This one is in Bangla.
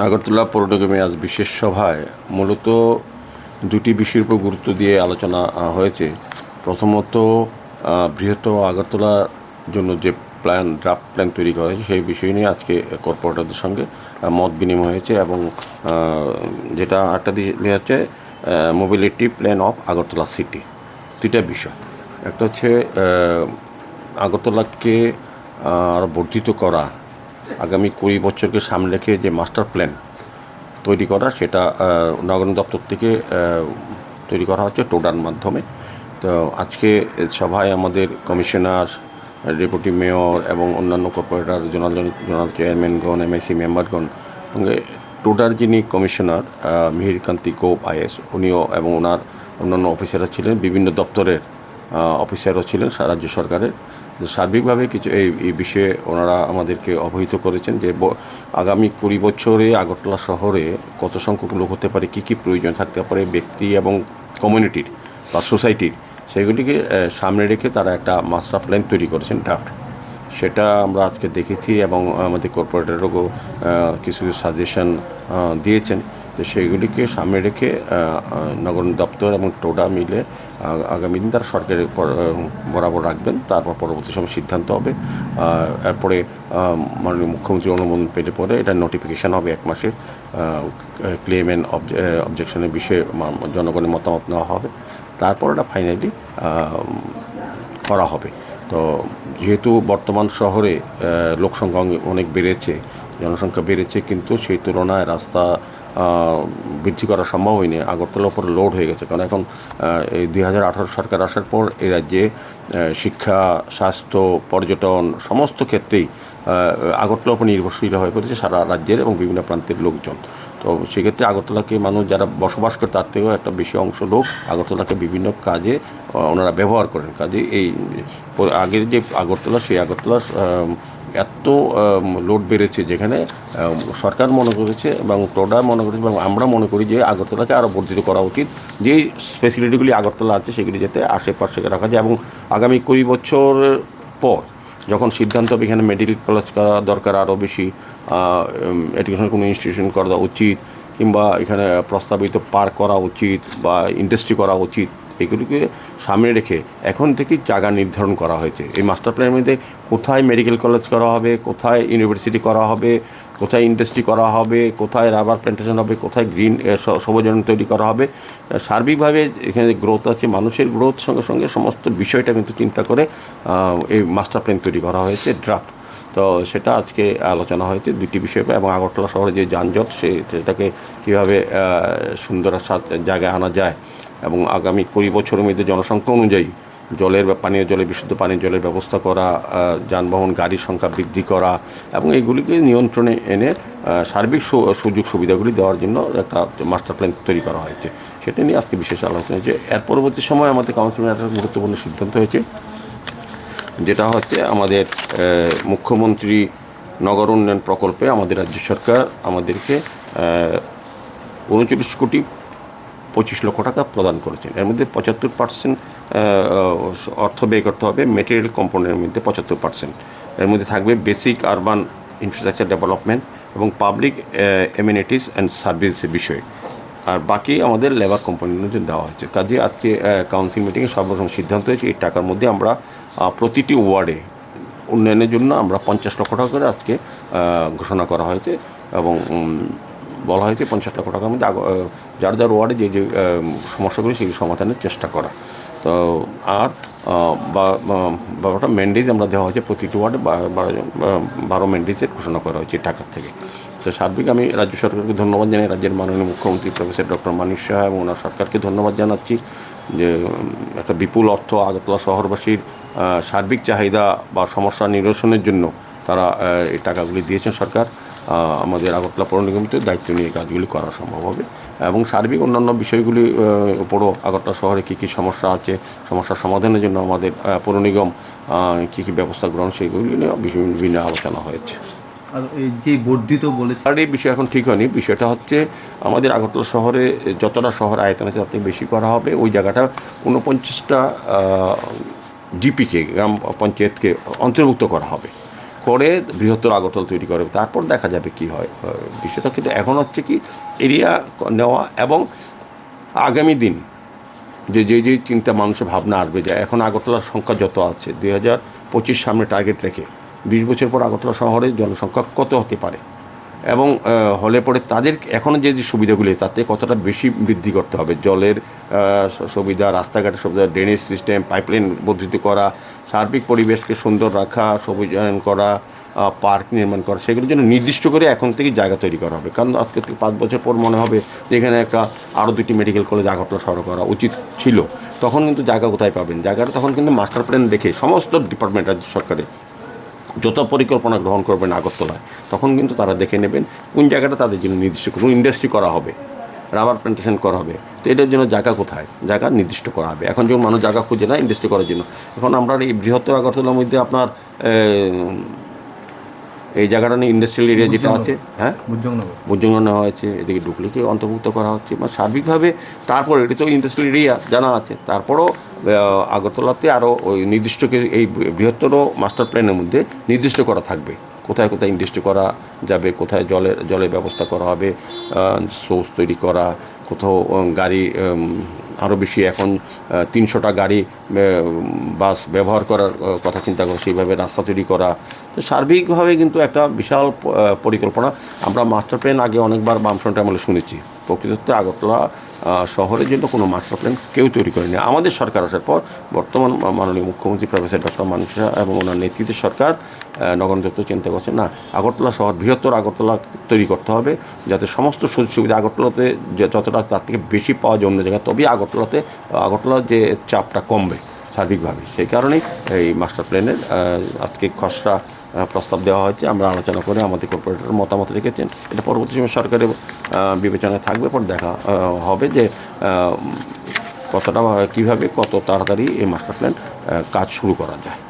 আগরতলা পৌর নিগমে আজ বিশেষ সভায় মূলত দুটি বিষয়ের উপর গুরুত্ব দিয়ে আলোচনা হয়েছে। প্রথমত বৃহত্তর আগরতলার জন্য যে প্ল্যান ড্রাফট প্ল্যান তৈরি করা হয়েছে, সেই বিষয় নিয়ে আজকে কর্পোরেটরদের সঙ্গে মত বিনিময় হয়েছে এবং যেটা আটটা দিয়ে হচ্ছে mobility plan of Agartala city দুইটা বিষয়। একটা হচ্ছে আগরতলাকে আরও বর্ধিত করা আগামী কুড়ি বছরকে সামনে রেখে যে মাস্টার প্ল্যান তৈরি করা, সেটা নগর দপ্তর থেকে তৈরি করা হচ্ছে টোডার মাধ্যমে। তো আজকে সভায় আমাদের কমিশনার, ডেপুটি মেয়র এবং অন্যান্য কর্পোরেটর জোনাল জোনাল চেয়ারম্যানগণ এমএসি মেম্বারগণ সঙ্গে টোডার যিনি কমিশনার মিহিরকান্তি গোপ আইএস, উনিও এবং ওনার অন্যান্য অফিসাররা ছিলেন, বিভিন্ন দপ্তরের অফিসারও ছিলেন রাজ্য সরকারের। সার্বিকভাবে কিছু এই এই বিষয়ে ওনারা আমাদেরকে অবহিত করেছেন যে আগামী কুড়ি বছরে আগরতলা শহরে কত সংখ্যক লোক হতে পারে, কী কী প্রয়োজন থাকতে পারে, ব্যক্তি এবং কমিউনিটির বা সোসাইটির সেগুলিকে সামনে রেখে তারা একটা মাস্টার প্ল্যান তৈরি করেছেন ড্রাফট সেটা আমরা আজকে দেখেছি এবং আমাদের কর্পোরেটরও কিছু সাজেশন দিয়েছেন। তো সেইগুলিকে সামনে রেখে নগর দপ্তর এবং টোডা মিলে আগামী দিন তারা সরকারের বরাবর রাখবেন, তারপর পরবর্তী সময় সিদ্ধান্ত হবে। এরপরে মাননীয় মুখ্যমন্ত্রী অনুমোদন পেলে পরে এটা নোটিফিকেশান হবে এক মাসের ক্লেম অ্যান্ড অবজেকশনের বিষয়ে জনগণের মতামত নেওয়া হবে। তারপর এটা ফাইনালি করা হবে। তো যেহেতু বর্তমান শহরে লোকসংখ্যা অনেক- বেড়েছে, জনসংখ্যা বেড়েছে, কিন্তু সেই তুলনায় রাস্তা বৃদ্ধি করা সম্ভব হয়নি আগরতলার উপর লোড হয়ে গেছে। কারণ এখন এই দুই হাজার আঠারো সরকার আসার পর এই রাজ্যে শিক্ষা স্বাস্থ্য পর্যটন সমস্ত ক্ষেত্রেই আগরতলার উপর নির্ভরশীল হয়ে পড়েছে সারা রাজ্যের এবং বিভিন্ন প্রান্তের লোকজন। তো সেক্ষেত্রে আগরতলাকে মানুষ যারা বসবাস করে তার থেকেও একটা বেশি অংশ লোক আগরতলাকে বিভিন্ন কাজে ওনারা ব্যবহার করেন। কাজে এই আগের যে আগরতলা সেই আগরতলার আহ, এত লোড বেড়েছে যেখানে সরকার মনে করেছে এবং টোডা মনে করেছে এবং আমরা মনে করি যে আগরতলাকে আরও বর্ধিত করা উচিত। যেই ফেসিলিটিগুলি আগরতলা আছে সেগুলি যাতে আশেপাশে রাখা যায় এবং আগামী কুড়ি বছর পর যখন সিদ্ধান্ত হবে এখানে মেডিকেল কলেজ করা দরকার আরও বেশি এডুকেশন কোনো ইনস্টিটিউশন করা উচিত কিংবা এখানে প্রস্তাবিত পার্ক করা উচিত বা ইন্ডাস্ট্রি করা উচিত, এগুলিকে সামনে রেখে এখন থেকেই জায়গা নির্ধারণ করা হয়েছে। এই মাস্টার প্ল্যানের মধ্যে কোথায় মেডিকেল কলেজ করা হবে, কোথায় ইউনিভার্সিটি করা হবে, কোথায় ইন্ডাস্ট্রি করা হবে, কোথায় রাবার প্ল্যান্টেশন হবে, কোথায় গ্রিন সবুজায়ন তৈরি করা হবে সার্বিকভাবে এখানে গ্রোথ আছে, মানুষের গ্রোথ সঙ্গে সঙ্গে সমস্ত বিষয়টা কিন্তু চিন্তা করে এই মাস্টার প্ল্যান তৈরি করা হয়েছে ড্রাফট তো সেটা আজকে আলোচনা হয়েছে দুটি বিষয় এবং আগরতলা শহরে যে যানজট, সে, সেটাকে কীভাবে সুন্দর জায়গায় আনা যায়। এবং আগামী কুড়ি বছরের মধ্যে জনসংখ্যা অনুযায়ী জলের বা পানীয় জলের বিশুদ্ধ পানীয় জলের ব্যবস্থা করা যানবাহন, গাড়ির সংখ্যা বৃদ্ধি করা এবং এইগুলিকে নিয়ন্ত্রণে এনে সার্বিক সুযোগ সুবিধাগুলি দেওয়ার জন্য একটা মাস্টার প্ল্যান তৈরি করা হয়েছে। সেটা নিয়ে আজকে বিশেষ আলোচনা হয়েছে। এর পরবর্তী সময় আমাদের কাউন্সিলের একটা গুরুত্বপূর্ণ সিদ্ধান্ত হয়েছে, যেটা হচ্ছে আমাদের মুখ্যমন্ত্রী নগর উন্নয়ন প্রকল্পে আমাদের রাজ্য সরকার আমাদেরকে উনচল্লিশ কোটি পঁচিশ লক্ষ টাকা প্রদান করেছেন। এর মধ্যে পঁচাত্তর পার্সেন্ট অর্থ ব্যয় করতে হবে মেটেরিয়াল কম্পোনেন্টের মধ্যে পঁচাত্তর পার্সেন্ট এর মধ্যে থাকবে বেসিক আরবান ইনফ্রাস্ট্রাকচার ডেভেলপমেন্ট এবং পাবলিক এমিনিটিস অ্যান্ড সার্ভিস বিষয়ে। আর বাকি আমাদের লেবার কোম্পানির জন্য দেওয়া হয়েছে। কাজে আজকে কাউন্সিল মিটিংয়ে সর্বপ্রথম সিদ্ধান্ত হয়েছে, এই টাকার মধ্যে আমরা প্রতিটি ওয়ার্ডে উন্নয়নের জন্য আমরা পঞ্চাশ লক্ষ টাকা করে আজকে ঘোষণা করা হয়েছে এবং বলা হয়েছে পঞ্চাশ লক্ষ টাকার মধ্যে যার যার ওয়ার্ডে যে যে সমস্যাগুলি সেগুলি সমাধানের চেষ্টা করা। তো আর বারোটা ম্যান্ডেজ আমরা দেওয়া হয়েছে প্রতিটি ওয়ার্ডে বারো ম্যান্ডেজের ঘোষণা করা হয়েছে টাকার থেকে। তো সার্বিক আমি রাজ্য সরকারকে ধন্যবাদ জানাই, রাজ্যের মাননীয় মুখ্যমন্ত্রী প্রফেসর ডক্টর মানিক শাহ এবং ওনার সরকারকে ধন্যবাদ জানাচ্ছি যে একটা বিপুল অর্থ আগরতলা শহরবাসীর সার্বিক চাহিদা বা সমস্যা নিরসনের জন্য তারা এই টাকাগুলি দিয়েছেন সরকার। আমাদের আগরতলা পৌর নিগমিত দায়িত্ব নিয়ে কাজগুলি করা সম্ভব হবে। এবং সার্বিক অন্যান্য বিষয়গুলি উপরও আগরতলা শহরে কী কী সমস্যা আছে সমস্যার সমাধানের জন্য আমাদের পৌর নিগম কী কী ব্যবস্থা গ্রহণ সেগুলি নিয়ে বিভিন্ন বিভিন্ন আলোচনা হয়েছে। আর এই যে বর্ধিত বলেছে আর এই বিষয় এখন ঠিক হয়নি। বিষয়টা হচ্ছে আমাদের আগরতলা শহরে যতটা শহর আয়তন আছে তার বেশি করা হবে। ওই জায়গাটা ঊনপঞ্চাশটা জিপিকে গ্রাম পঞ্চায়েতকে অন্তর্ভুক্ত করা হবে। করে বৃহত্তর আগরতলা তৈরি করে, তারপর দেখা যাবে কি হয় বিষয়টা কিন্তু এখন হচ্ছে কি এরিয়া নেওয়া এবং আগামী দিন যে যে যে চিন্তা মানুষের ভাবনা আসবে যে এখন আগরতলার সংখ্যা যত আছে, দুই হাজার পঁচিশ সামনে টার্গেট রেখে বিশ বছর পর আগরতলা শহরের জনসংখ্যা কত হতে পারে এবং হলে পরে তাদের এখনও যে যে সুবিধাগুলি তাতে কতটা বেশি বৃদ্ধি করতে হবে? জলের সুবিধা রাস্তাঘাটের সুবিধা ড্রেনেজ সিস্টেম পাইপলাইন বর্ধিত করা সার্বিক পরিবেশকে সুন্দর রাখা, সবুজায়ন করা পার্ক নির্মাণ করা, সেগুলোর জন্য নির্দিষ্ট করে এখন থেকে জায়গা তৈরি করা হবে। কারণ আজকে থেকে পাঁচ বছর পর মনে হবে যে এখানে একটা আরও দুটি মেডিকেল কলেজ আগরতলা শহরে করা উচিত ছিল। তখন কিন্তু জায়গা কোথায় পাবেন? জায়গাটা তখন কিন্তু মাস্টার প্ল্যান দেখে সমস্ত ডিপার্টমেন্ট রাজ্য সরকারের যত পরিকল্পনা গ্রহণ করবেন আগরতলায়, তখন কিন্তু তারা দেখে নেবেন কোন জায়গাটা তাদের জন্য নির্দিষ্ট কোন ইন্ডাস্ট্রি করা হবে। রাবার প্ল্যান্টেশন করা হবে। তো এটার জন্য জায়গা কোথায়? জায়গা নির্দিষ্ট করা হবে। এখন যখন মানুষ জায়গা খুঁজে না ইন্ডাস্ট্রি করার জন্য। এখন আমরা এই বৃহত্তর আগরতলার মধ্যে আপনার এই জায়গাটা নিয়ে ইন্ডাস্ট্রিয়াল এরিয়া যেটা আছে হ্যাঁ? বুঝজঙ্গ নেওয়া হয়েছে। এদিকে ডুকলিকে অন্তর্ভুক্ত করা হচ্ছে। মানে সার্বিকভাবে তারপর এটি তো ইন্ডাস্ট্রিয়াল এরিয়া জানা আছে। তারপরও আগরতলাতে আরও ওই নির্দিষ্ট এই বৃহত্তর মাস্টার প্ল্যানের মধ্যে নির্দিষ্ট করা থাকবে। কোথায় কোথায় ইন্ডাস্ট্রি করা যাবে, কোথায় জলের জলের ব্যবস্থা করা হবে সোর্স তৈরি করা, কোথাও গাড়ি আরও বেশি এখন তিনশোটা গাড়ি বাস ব্যবহার করার কথা চিন্তা করে সেইভাবে রাস্তা তৈরি করা। তো সার্বিকভাবে কিন্তু একটা বিশাল পরিকল্পনা। আমরা মাস্টার প্ল্যান আগে অনেকবার বামফ্রন্ট আমলে শুনেছি। প্রকৃততে আগরতলা শহরের জন্য কোনো মাস্টার প্ল্যান কেউ তৈরি করেনি। আমাদের সরকার আসার পর বর্তমান মাননীয় মুখ্যমন্ত্রী প্রফেসর ডক্টর মানুষ এবং ওনার নেতৃত্বে সরকার নগর দপ্ত চিন্তা করছে, না, আগরতলা শহর, বৃহত্তর আগরতলা তৈরি করতে হবে যাতে সমস্ত সুযোগ সুবিধা আগরতলাতে যতটা তার থেকে বেশি পাওয়া যায় অন্য জায়গায়, তবেই আগরতলাতে আগরতলার যে চাপটা কমবে সার্বিকভাবে। সেই কারণেই এই মাস্টার প্ল্যানের আজকে খসড়া প্রস্তাব দেওয়া হয়েছে। আমরা আলোচনা করে আমাদের কর্পোরেটর মতামত রেখেছেন। এটা পরবর্তী সময় সরকারের বিবেচনায় থাকবে, পর দেখা হবে যে কতটা কীভাবে কত তাড়াতাড়ি এই মাস্টার প্ল্যান কাজ শুরু করা যায়।